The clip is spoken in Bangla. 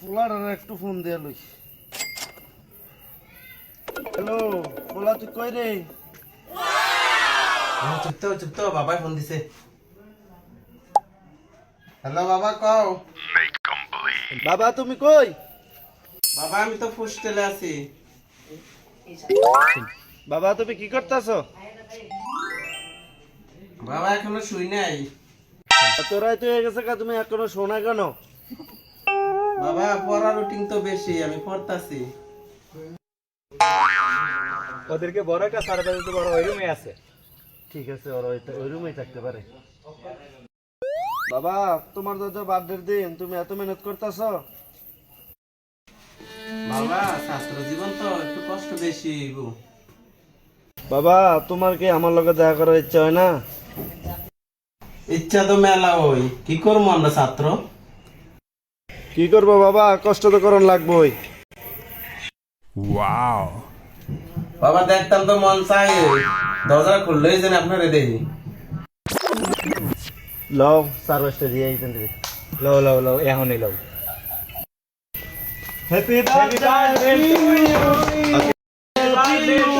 পোলার একটু ফোন দিয়ে লই হ্যালো পোলা তুই কই রে? চুপ তো চুপ তো বাবাই ফোন দিছে। হ্যালো বাবা কও। বাবা তুমি কই? বাবা আমি তো হোস্টেলে আছি। বাবা তুমি কি করতেছ? বাবা এখনও শুই নাই। তোরাই তো হয়ে গেছে তুমি এখনও শোনা কেন? বাবা পড়ার রুটিন তো বেশি আমি পড়তাছি। ওদেরকে বড় একটা সার্ভার দিতে বড় ওই রুমে আছে। ঠিক আছে ওর ওই ওই রুমেই থাকতে পারে। বাবা তোমার দাদা বার্থডের দিন তুমি এত মেহনত করতেছ। বাবা ছাত্র জীবন তো একটু কষ্ট বেশি বাবা তোমার কি আমার লগে দেখা করার ইচ্ছা হয় না? ইচ্ছা তো মেলা ওই। কি করব আমরা ছাত্র? কি করব বাবা? কষ্ট তো করণ লাগবোই। বাবা দেখতাম তো মন চাই। দরজা খুললেই যেন আপনারে দেখি। লও। সার্ভিসটা দিয়ে থেকে লও লও লও এখনই লও। Happy birthday to you.